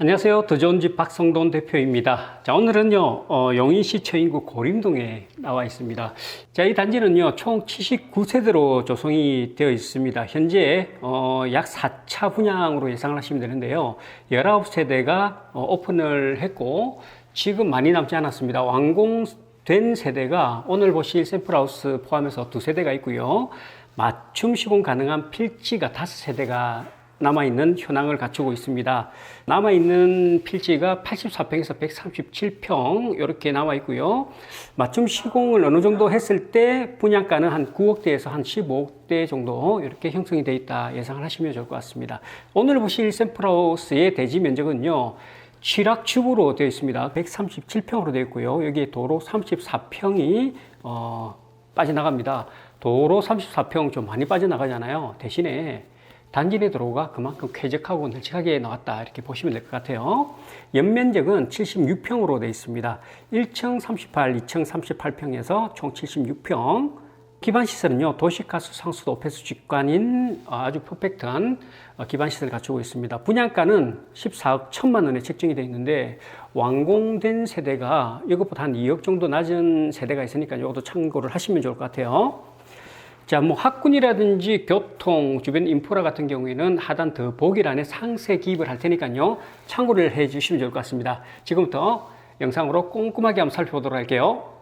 안녕하세요. 더 좋은 집 박성돈 대표입니다. 자, 오늘은요, 어, 용인시 처인구 고림동에 나와 있습니다. 자, 이 단지는요, 총 79세대로 조성이 되어 있습니다. 현재, 어, 약 4차 분양으로 예상을 하시면 되는데요. 19세대가 어, 오픈을 했고, 지금 많이 남지 않았습니다. 완공된 세대가 오늘 보실 샘플하우스 포함해서 두 세대가 있고요. 맞춤 시공 가능한 필지가 다섯 세대가 남아있는 현황을 갖추고 있습니다. 남아있는 필지가 84평에서 137평 이렇게 나와 있고요. 맞춤 시공을 어느 정도 했을 때 분양가는 한 9억대에서 한 15억대 정도 이렇게 형성이 되어 있다 예상을 하시면 좋을 것 같습니다. 오늘 보실 샘플하우스의 대지 면적은요. 취락축으로 되어 있습니다. 137평으로 되어 있고요. 여기 도로 34평이 어, 빠져나갑니다. 도로 34평 좀 많이 빠져나가잖아요. 대신에 단지 내 도로가 그만큼 쾌적하고 널찍하게 나왔다 이렇게 보시면 될 것 같아요. 연면적은 76평으로 되어 있습니다. 1층 38, 2층 38평에서 총 76평. 기반 시설은요 도시가스 상수도 오페스 직관인 아주 퍼펙트한 어, 기반 시설을 갖추고 있습니다. 분양가는 14억 1천만 원에 책정이 되어 있는데 완공된 세대가 이것보다 한 2억 정도 낮은 세대가 있으니까 이것도 참고를 하시면 좋을 것 같아요. 자, 뭐 학군이라든지 교통, 주변 인프라 같은 경우에는 하단 더보기란에 상세 기입을 할 테니까요. 참고를 해 주시면 좋을 것 같습니다. 지금부터 영상으로 꼼꼼하게 한번 살펴보도록 할게요.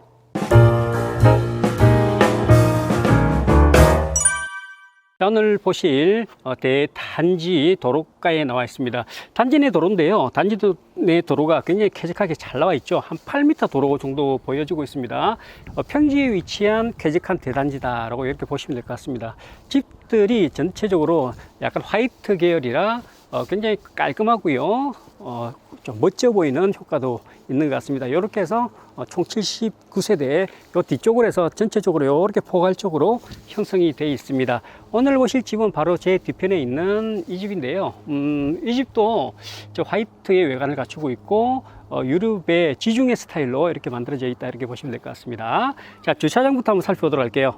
오늘 보실 어, 대단지 도로가에 나와 있습니다. 단지 내 도로인데요. 단지 도- 내 도로가 굉장히 쾌적하게 잘 나와 있죠. 한 8m 도로 정도 보여지고 있습니다. 어, 평지에 위치한 쾌적한 대단지다라고 이렇게 보시면 될 것 같습니다. 집들이 전체적으로 약간 화이트 계열이라 어, 굉장히 깔끔하고요. 어, 좀 멋져 보이는 효과도 있는 것 같습니다. 이렇게 해서 어, 총 79세대 요 뒤쪽으로 해서 전체적으로 이렇게 포괄적으로 형성이 되어 있습니다. 오늘 보실 집은 바로 제 뒤편에 있는 이 집인데요. 음, 이 집도 저 화이트의 외관을 갖추고 있고 어, 유럽의 지중해 스타일로 이렇게 만들어져 있다 이렇게 보시면 될 것 같습니다. 자 주차장부터 한번 살펴보도록 할게요.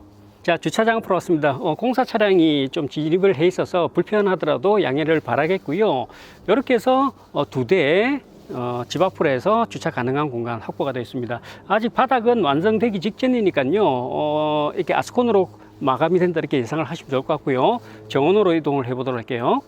자, 주차장 왔습니다. 어, 공사 차량이 좀 진입을 해 있어서 불편하더라도 양해를 바라겠고요. 이렇게 해서 어, 두 대, 어, 집 앞으로 해서 주차 가능한 공간 확보가 되어 있습니다. 아직 바닥은 완성되기 직전이니까요. 어, 이렇게 아스콘으로 마감이 된다 이렇게 예상을 하시면 좋을 것 같고요. 정원으로 이동을 해 보도록 할게요.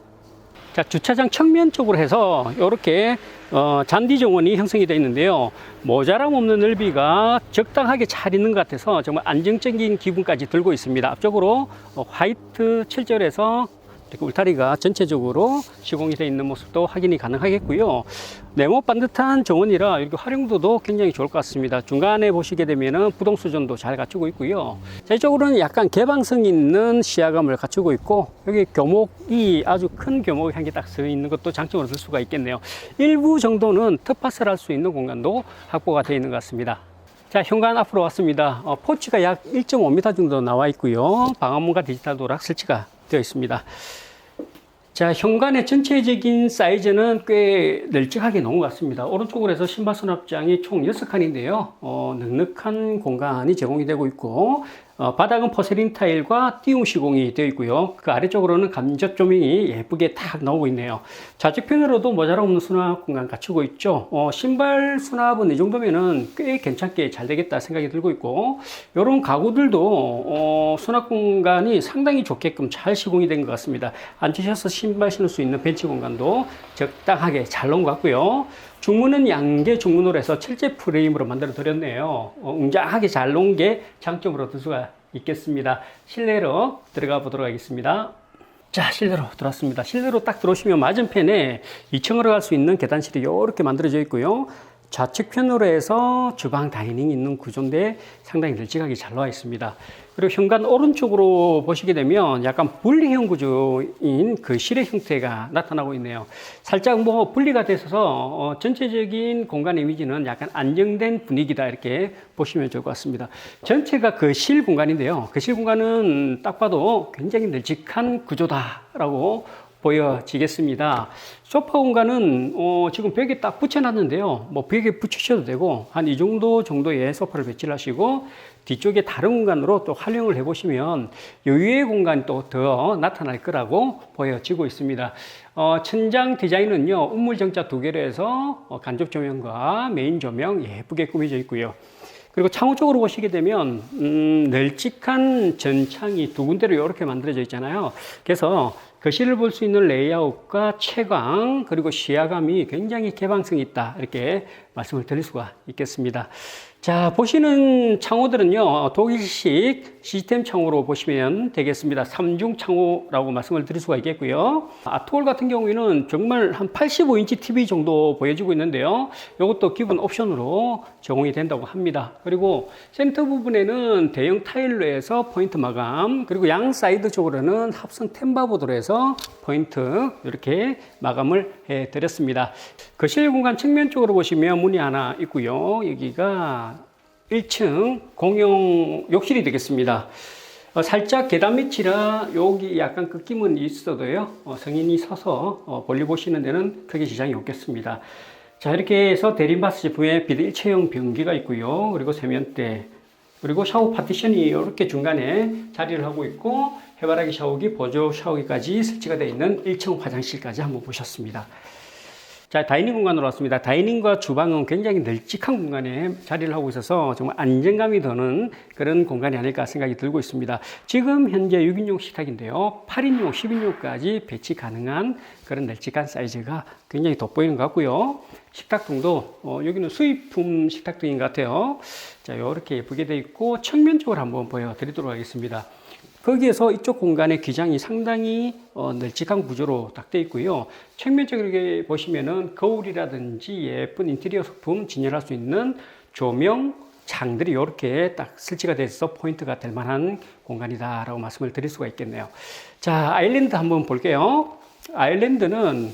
자, 주차장 측면 쪽으로 해서 이렇게 어, 잔디 정원이 형성이 되어 있는데요. 모자람 없는 넓이가 적당하게 잘 있는 것 같아서 정말 안정적인 기분까지 들고 있습니다. 앞쪽으로 어, 화이트 칠절에서 이렇게 울타리가 전체적으로 시공이 되어 있는 모습도 확인이 가능하겠고요. 네모 반듯한 정원이라 이렇게 활용도도 굉장히 좋을 것 같습니다. 중간에 보시게 되면은 부동 수전도 잘 갖추고 있고요. 자, 이쪽으로는 약간 개방성 있는 시야감을 갖추고 있고 여기 교목이 아주 큰 교목 향기 딱서 있는 것도 장점으로 들 수가 있겠네요. 일부 정도는 텃밭을 할 수 있는 공간도 확보가 되어 있는 것 같습니다. 자, 현관 앞으로 왔습니다. 어, 포치가 약 1.5m 정도 나와 있고요. 방화문과 디지털 도락 설치가 되어 있습니다. 자, 현관의 전체적인 사이즈는 꽤 널찍하게 나온 것 같습니다. 오른쪽으로 해서 신발 수납장이 총 6칸인데요. 어, 넉넉한 공간이 제공이 되고 있고, 어, 바닥은 포세린 타일과 띄움 시공이 되어 있고요. 그 아래쪽으로는 감적 조명이 예쁘게 딱 나오고 있네요. 좌측편으로도 모자람 없는 수납 공간 갖추고 있죠. 어, 신발 수납은 이 정도면은 꽤 괜찮게 잘 되겠다 생각이 들고 있고, 이런 가구들도 어, 수납 공간이 상당히 좋게끔 잘 시공이 된 것 같습니다. 앉으셔서 신발 신을 수 있는 벤치 공간도 적당하게 잘 나온 것 같고요. 중문은 양계 중문으로 해서 철제 프레임으로 만들어 드렸네요. 어, 웅장하게 잘 놓은 게 장점으로 들 수가 있겠습니다. 실내로 들어가 보도록 하겠습니다. 자, 실내로 들어왔습니다. 실내로 딱 들어오시면 맞은편에 2층으로 갈 수 있는 계단실이 이렇게 만들어져 있고요. 좌측편으로 해서 주방 다이닝이 있는 구조인데 상당히 널찍하게 잘 나와 있습니다. 그리고 현관 오른쪽으로 보시게 되면 약간 분리형 구조인 그 실의 형태가 나타나고 있네요. 살짝 뭐 분리가 돼서 어, 전체적인 공간 이미지는 약간 안정된 분위기다 이렇게 보시면 좋을 것 같습니다. 전체가 그 실 공간인데요. 그 실 공간은 딱 봐도 굉장히 널찍한 구조다라고 보여지겠습니다. 소파 공간은 어, 지금 벽에 딱 붙여놨는데요. 뭐 벽에 붙이셔도 되고 한 이 정도 정도의 소파를 배치를 하시고 뒤쪽에 다른 공간으로 또 활용을 해보시면 여유의 공간이 또 더 나타날 거라고 보여지고 있습니다. 어, 천장 디자인은요 우물정자 두 개로 해서 어, 간접 조명과 메인 조명 예쁘게 꾸며져 있고요. 그리고 창호 쪽으로 보시게 되면 음, 널찍한 전창이 두 군데로 이렇게 만들어져 있잖아요. 그래서 거실을 볼수 있는 레이아웃과 채광 그리고 시야감이 굉장히 개방성이 있다 이렇게 말씀을 드릴 수가 있겠습니다. 자 보시는 창호들은요 독일식 시스템 창호로 보시면 되겠습니다. 삼중 창호라고 말씀을 드릴 수가 있겠고요. 아트홀 같은 경우에는 정말 한 85인치 TV 정도 보여지고 있는데요. 이것도 기본 옵션으로 제공이 된다고 합니다. 그리고 센터 부분에는 대형 타일로 해서 포인트 마감 그리고 양 사이드 쪽으로는 합성 템바보드로 해서 포인트 이렇게 마감을 해 드렸습니다. 거실 공간 측면 쪽으로 보시면 문이 하나 있고요. 여기가 1층 공용 욕실이 되겠습니다. 어, 살짝 계단 밑이라 여기 약간 꺾임은 있어도요. 어, 성인이 서서 어, 볼일 보시는 데는 크게 지장이 없겠습니다. 자 이렇게 해서 대림바스 제품에 비드 일체형 변기가 있고요. 그리고 세면대 그리고 샤워 파티션이 이렇게 중간에 자리를 하고 있고 해바라기 샤워기, 보조 샤워기까지 설치가 되어 있는 1층 화장실까지 한번 보셨습니다. 자, 다이닝 공간으로 왔습니다. 다이닝과 주방은 굉장히 널찍한 공간에 자리를 하고 있어서 정말 안정감이 드는 그런 공간이 아닐까 생각이 들고 있습니다. 지금 현재 6인용 식탁인데요. 8인용, 10인용까지 배치 가능한 그런 널찍한 사이즈가 굉장히 돋보이는 것 같고요. 식탁등도 어, 여기는 수입품 식탁등인 것 같아요. 자, 이렇게 예쁘게 되어 있고 측면적으로 한번 보여드리도록 하겠습니다. 거기에서 이쪽 공간의 기장이 상당히 어, 널찍한 구조로 딱 되어 있고요. 측면적으로 보시면은 거울이라든지 예쁜 인테리어 소품 진열할 수 있는 조명, 장들이 이렇게 딱 설치가 돼서 포인트가 될 만한 공간이다라고 말씀을 드릴 수가 있겠네요. 자, 아일랜드 한번 볼게요. 아일랜드는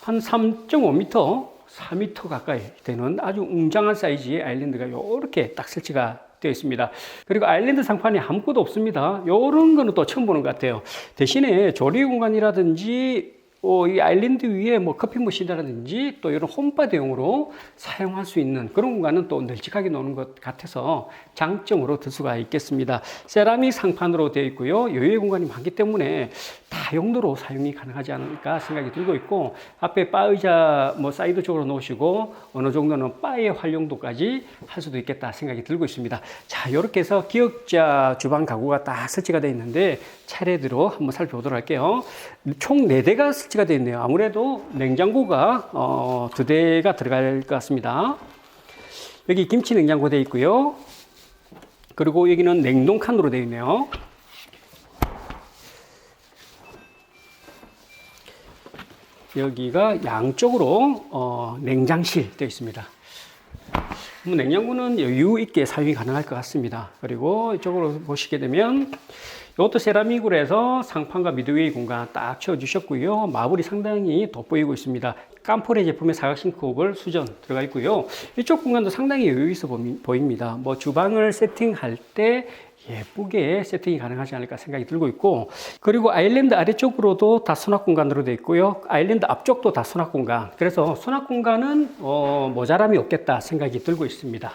한 3.5m, 4m 가까이 되는 아주 웅장한 사이즈의 아일랜드가 이렇게 딱 설치가 되어 있습니다. 그리고 아일랜드 상판이 아무것도 없습니다. 이런 거는 또 처음 보는 것 같아요. 대신에 조리 공간이라든지 어, 이 아일랜드 위에 뭐 커피 머신이라든지 또 이런 홈바 대용으로 사용할 수 있는 그런 공간은 또 널찍하게 노는 것 같아서 장점으로 들 수가 있겠습니다. 세라믹 상판으로 되어 있고요. 여유의 공간이 많기 때문에 다용도로 사용이 가능하지 않을까 생각이 들고 있고 앞에 바 의자 뭐 사이드 쪽으로 놓으시고 어느 정도는 바의 활용도까지 할 수도 있겠다 생각이 들고 있습니다. 자, 이렇게 해서 기역자 주방 가구가 딱 설치가 되어 있는데 차례대로 한번 살펴보도록 할게요. 총 4대가 설치가 되어 있네요. 아무래도 냉장고가 어, 두 대가 들어갈 것 같습니다. 여기 김치 냉장고 되어 있고요. 그리고 여기는 냉동 칸으로 되어 있네요. 여기가 양쪽으로 어, 냉장실 되어 있습니다. 뭐 냉장고는 여유 있게 사용이 가능할 것 같습니다. 그리고 이쪽으로 보시게 되면 이것도 세라믹으로 해서 상판과 미드웨이 공간 딱 채워주셨고요. 마블이 상당히 돋보이고 있습니다. 깜포레 제품의 사각 싱크홀 수전 들어가 있고요. 이쪽 공간도 상당히 여유 있어 보입니다. 뭐 주방을 세팅할 때 예쁘게 세팅이 가능하지 않을까 생각이 들고 있고 그리고 아일랜드 아래쪽으로도 다 수납 공간으로 되어 있고요. 아일랜드 앞쪽도 다 수납 공간. 그래서 수납 공간은 어, 모자람이 없겠다 생각이 들고 있습니다.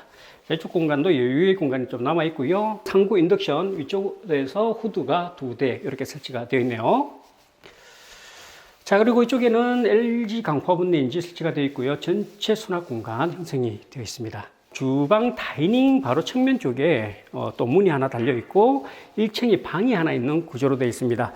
이쪽 공간도 여유의 공간이 좀 남아 있고요. 상부 인덕션 위쪽에서 후드가 두 대 이렇게 설치가 되어 있네요. 자 그리고 이쪽에는 LG 강파분 레인지 설치가 되어 있고요. 전체 수납 공간 형성이 되어 있습니다 주방 다이닝 바로 측면 쪽에 어, 또 문이 하나 달려 있고 1층에 방이 하나 있는 구조로 되어 있습니다.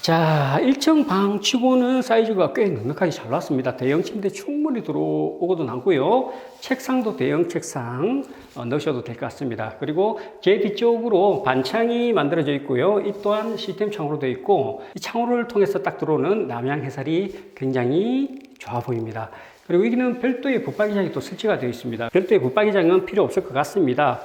자, 1층 방 치고는 사이즈가 꽤 넉넉하게 잘 나왔습니다. 대형 침대 충분히 들어오고도 남고요. 책상도 대형 책상 어, 넣으셔도 될 것 같습니다. 그리고 제 뒤쪽으로 반창이 만들어져 있고요. 이 또한 시스템 창으로 되어 있고 이 창호를 통해서 딱 들어오는 남향 해살이 굉장히 좋아 보입니다. 그리고 여기는 별도의 붙박이장이 또 설치가 되어 있습니다. 별도의 붙박이장은 필요 없을 것 같습니다.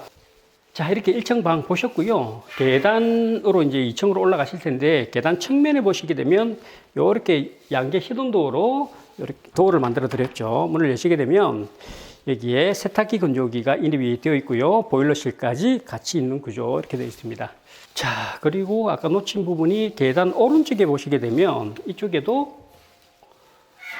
자, 이렇게 1층 방 보셨고요. 계단으로 이제 2층으로 올라가실 텐데, 계단 측면에 보시게 되면, 이렇게 양재 히든 도어로 이렇게 도어를 만들어 드렸죠. 문을 여시게 되면, 여기에 세탁기 건조기가 인입이 되어 있고요. 보일러실까지 같이 있는 구조 이렇게 되어 있습니다. 자, 그리고 아까 놓친 부분이 계단 오른쪽에 보시게 되면 이쪽에도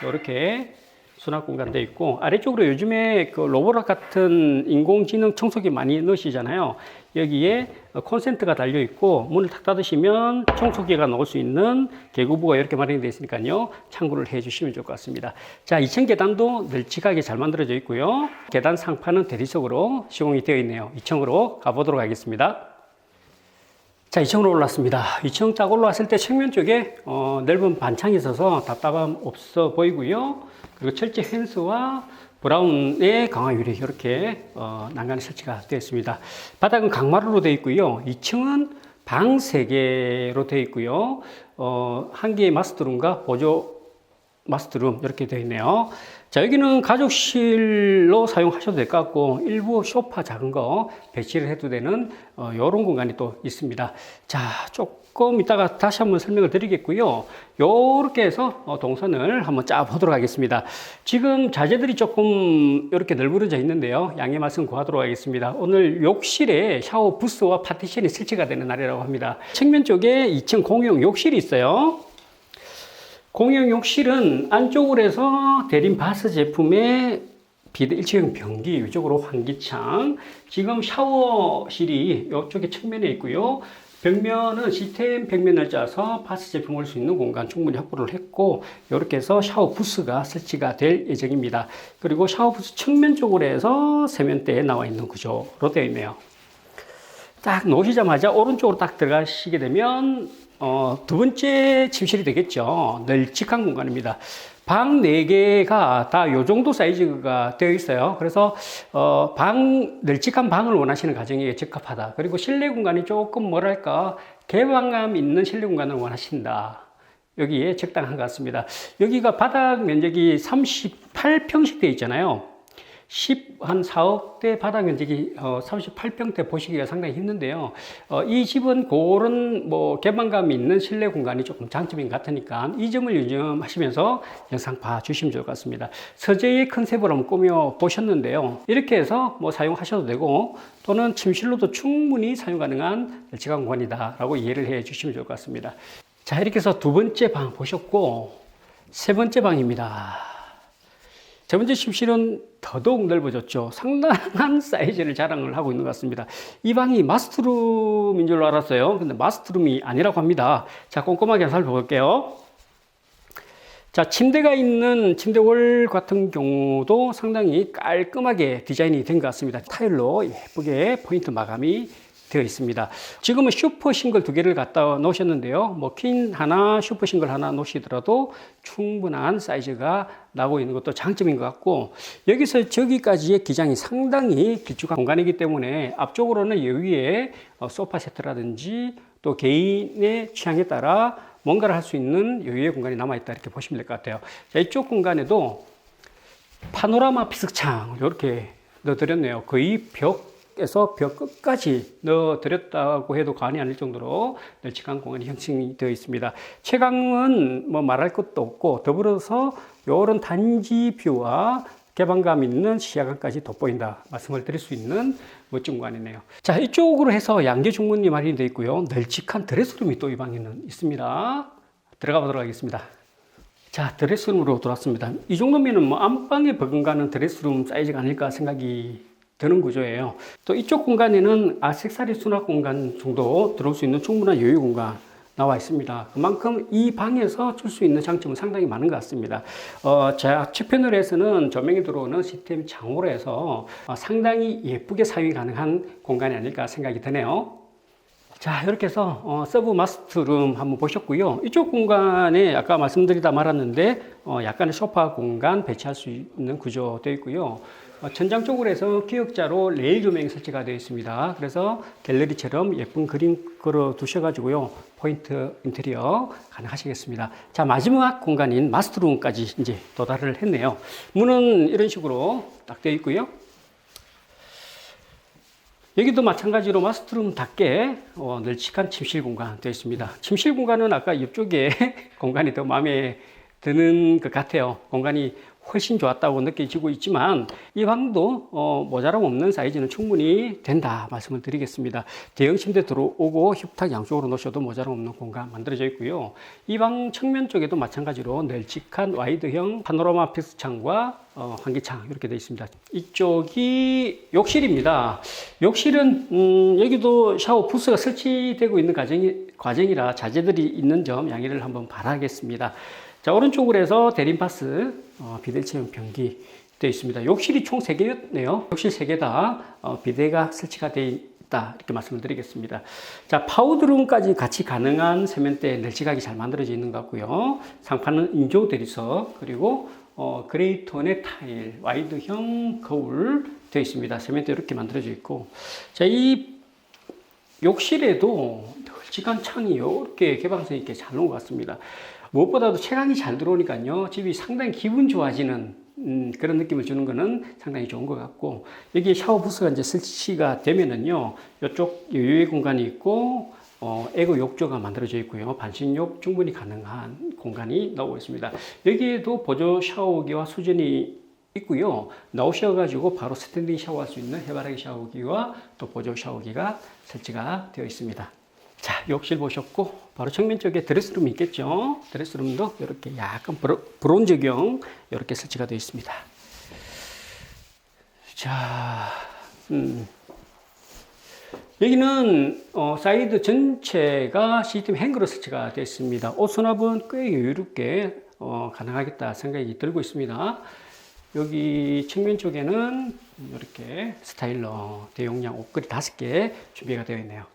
이렇게 수납 공간도 있고 아래쪽으로 요즘에 그 로보락 같은 인공지능 청소기 많이 넣으시잖아요. 여기에 콘센트가 달려 있고 문을 탁 닫으시면 청소기가 넣을 수 있는 개구부가 이렇게 마련되어 있으니까요. 참고를 해 주시면 좋을 것 같습니다. 자, 2층 계단도 널찍하게 잘 만들어져 있고요. 계단 상판은 대리석으로 시공이 되어 있네요. 2층으로 가보도록 하겠습니다. 자, 2층으로 올랐습니다. 2층 딱 올라왔을 때 측면 쪽에 어, 넓은 반창이 있어서 답답함 없어 보이고요. 그리고 철제 펜스와 브라운의 강화 유리 이렇게 어, 난간이 설치가 되어 있습니다. 바닥은 강마루로 되어 있고요. 2층은 방 3개로 되어 있고요. 어, 한 개의 마스터룸과 보조 마스터룸 이렇게 되어 있네요. 자 여기는 가족실로 사용하셔도 될 것 같고 일부 소파 작은 거 배치를 해도 되는 어, 이런 공간이 또 있습니다. 자 조금 이따가 다시 한번 설명을 드리겠고요. 요렇게 해서 어, 동선을 한번 짜 보도록 하겠습니다. 지금 자재들이 조금 이렇게 널브러져 있는데요. 양해 말씀 구하도록 하겠습니다. 오늘 욕실에 샤워 부스와 파티션이 설치가 되는 날이라고 합니다. 측면 쪽에 2층 공용 욕실이 있어요. 공용 욕실은 안쪽으로 해서 대림 바스 제품의 비대 일체형 변기 위쪽으로 환기창. 지금 샤워실이 이쪽에 측면에 있고요. 벽면은 시스템 벽면을 짜서 바스 제품을 올수 있는 공간 충분히 확보를 했고 이렇게 해서 샤워 부스가 설치가 될 예정입니다. 그리고 샤워 부스 측면 쪽으로 해서 세면대에 나와 있는 구조로 되어 있네요. 딱 놓으시자마자 오른쪽으로 딱 들어가시게 되면 어, 두 번째 침실이 되겠죠. 널찍한 공간입니다. 방 4개가 다 요 정도 사이즈가 되어 있어요. 그래서, 어, 방, 널찍한 방을 원하시는 가정에 적합하다. 그리고 실내 공간이 조금 뭐랄까, 개방감 있는 실내 공간을 원하신다. 여기에 적당한 것 같습니다. 여기가 바닥 면적이 38평씩 되어 있잖아요. 10, 한 4억대 바닥 면적이 어, 38평대 보시기가 상당히 힘든데요. 어, 이 집은 그런 뭐 개방감 있는 실내 공간이 조금 장점인 것 같으니까 이 점을 유념하시면서 영상 봐주시면 좋을 것 같습니다. 서재의 컨셉을 한번 꾸며 보셨는데요. 이렇게 해서 뭐 사용하셔도 되고 또는 침실로도 충분히 사용 가능한 널찍한 공간이다라고 이해를 해 주시면 좋을 것 같습니다. 자, 이렇게 해서 두 번째 방 보셨고 세 번째 방입니다. 세 번째 침실은 더더욱 넓어졌죠. 상당한 사이즈를 자랑을 하고 있는 것 같습니다. 이 방이 마스터룸인 줄 알았어요. 근데 마스터룸이 아니라고 합니다. 자, 꼼꼼하게 살펴볼게요. 자, 침대가 있는 침대월 같은 경우도 상당히 깔끔하게 디자인이 된 것 같습니다. 타일로 예쁘게 포인트 마감이 되어 있습니다. 지금은 슈퍼 싱글 두 개를 갖다 놓으셨는데요. 뭐 퀸 하나, 슈퍼 싱글 하나 놓으시더라도 충분한 사이즈가 나고 있는 것도 장점인 것 같고 여기서 저기까지의 기장이 상당히 길쭉한 공간이기 때문에 앞쪽으로는 여기에 어, 소파 세트라든지 또 개인의 취향에 따라 뭔가를 할 수 있는 여유의 공간이 남아있다 이렇게 보시면 될 것 같아요. 자, 이쪽 공간에도 파노라마 피스창 이렇게 넣어드렸네요. 거의 벽 에서 벽 끝까지 넣어드렸다고 해도 과언이 아닐 정도로 널찍한 공간이 형성이 되어 있습니다. 채광은 뭐 말할 것도 없고 더불어서 이런 단지 뷰와 개방감 있는 시야감까지 돋보인다 말씀을 드릴 수 있는 멋진 공간이네요. 자 이쪽으로 해서 양계 중문이 마련되어 있고요. 널찍한 드레스룸이 또 이 방에는 있습니다. 들어가 보도록 하겠습니다. 자 드레스룸으로 돌아왔습니다. 이 정도면은 뭐 안방에 버금가는 드레스룸 사이즈가 아닐까 생각이 되는 구조예요. 또 이쪽 공간에는 아색사리 수납 공간 정도 들어올 수 있는 충분한 여유 공간 나와 있습니다. 그만큼 이 방에서 줄 수 있는 장점은 상당히 많은 것 같습니다. 어, 좌측 패널에서는 조명이 들어오는 시스템 창호로 해서 어, 상당히 예쁘게 사용이 가능한 공간이 아닐까 생각이 드네요. 자, 이렇게 해서 어, 서브 마스터룸 한번 보셨고요. 이쪽 공간에 아까 말씀드리다 말았는데 어, 약간의 소파 공간 배치할 수 있는 구조 되어 있고요. 어, 천장 쪽으로 해서 기역자로 레일 조명이 설치가 되어 있습니다. 그래서 갤러리처럼 예쁜 그림 걸어 두셔가지고요. 포인트 인테리어 가능하시겠습니다. 자, 마지막 공간인 마스터룸까지 이제 도달을 했네요. 문은 이런 식으로 딱 되어 있고요. 여기도 마찬가지로 마스터룸답게 어, 널찍한 침실 공간 되어 있습니다. 침실 공간은 아까 옆쪽에 공간이 더 마음에 드는 것 같아요. 공간이 훨씬 좋았다고 느껴지고 있지만 이 방도 어, 모자람 없는 사이즈는 충분히 된다 말씀을 드리겠습니다. 대형 침대 들어오고 협탁 양쪽으로 놓으셔도 모자람 없는 공간 만들어져 있고요. 이 방 측면 쪽에도 마찬가지로 널찍한 와이드형 파노라마 피스창과 어, 환기창 이렇게 되어 있습니다. 이쪽이 욕실입니다. 욕실은 음, 여기도 샤워 부스가 설치되고 있는 과정이, 과정이라 자재들이 있는 점 양해를 한번 바라겠습니다. 자 오른쪽으로 해서 대림파스 어, 비델 체험 변기 되어 있습니다. 욕실이 총 3개였네요. 욕실 3개 다 어, 비대가 설치가 되어 있다 이렇게 말씀을 드리겠습니다. 자 파우드룸까지 같이 가능한 세면대 널찍하게 잘 만들어져 있는 것 같고요. 상판은 인조 대리석 그리고 어, 그레이톤의 타일 와이드형 거울 되어 있습니다. 세면대 이렇게 만들어져 있고 자 이 욕실에도 널찍한 창이 이렇게 개방성 있게 잘 놓은 것 같습니다. 무엇보다도 채광이 잘 들어오니까요. 집이 상당히 기분 좋아지는 음, 그런 느낌을 주는 거는 상당히 좋은 것 같고 여기 샤워 부스가 이제 설치가 되면은요. 이쪽 여유의 공간이 있고 어, 에그 욕조가 만들어져 있고요. 반신욕 충분히 가능한 공간이 나오고 있습니다. 여기에도 보조 샤워기와 수전이 있고요. 나오셔가지고 바로 스탠딩 샤워할 수 있는 해바라기 샤워기와 또 보조 샤워기가 설치가 되어 있습니다. 자, 욕실 보셨고 바로 정면 쪽에 드레스룸이 있겠죠. 드레스룸도 이렇게 약간 브론즈경 이렇게 설치가 되어 있습니다. 자, 음. 여기는 어, 사이드 전체가 시스템 행거로 설치가 되어 있습니다. 옷 수납은 꽤 여유롭게 어, 가능하겠다 생각이 들고 있습니다. 여기 측면 쪽에는 이렇게 스타일러 대용량 옷걸이 다섯 개 준비가 되어 있네요.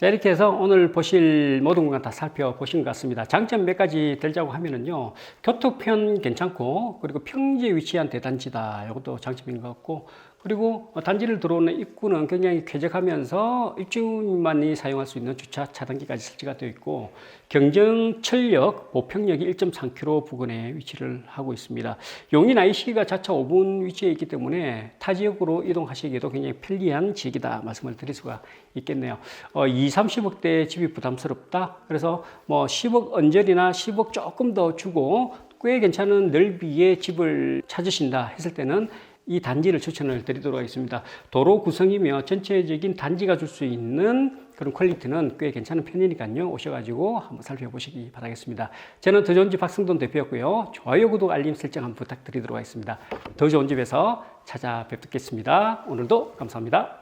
자, 이렇게 해서 오늘 보실 모든 공간 다 살펴보신 것 같습니다. 장점 몇 가지 들자고 하면은요, 교통편 괜찮고, 그리고 평지에 위치한 대단지다. 이것도 장점인 것 같고, 그리고 단지를 들어오는 입구는 굉장히 쾌적하면서 입주민만이 사용할 수 있는 주차 차단기까지 설치가 되어 있고 경정 철역 보평역이 1.3km 부근에 위치를 하고 있습니다. 용인 IC가 자차 5분 위치에 있기 때문에 타 지역으로 이동하시기에도 굉장히 편리한 지역이다 말씀을 드릴 수가 있겠네요. 어, 2, 30억대 집이 부담스럽다. 그래서 뭐 10억 언저리나 10억 조금 더 주고 꽤 괜찮은 넓이의 집을 찾으신다 했을 때는 이 단지를 추천을 드리도록 하겠습니다. 도로 구성이며 전체적인 단지가 줄 수 있는 그런 퀄리티는 꽤 괜찮은 편이니까요. 오셔가지고 한번 살펴보시기 바라겠습니다. 저는 더 좋은 집 박승돈 대표였고요. 좋아요, 구독, 알림 설정 한번 부탁드리도록 하겠습니다. 더 좋은 집에서 찾아뵙겠습니다. 오늘도 감사합니다.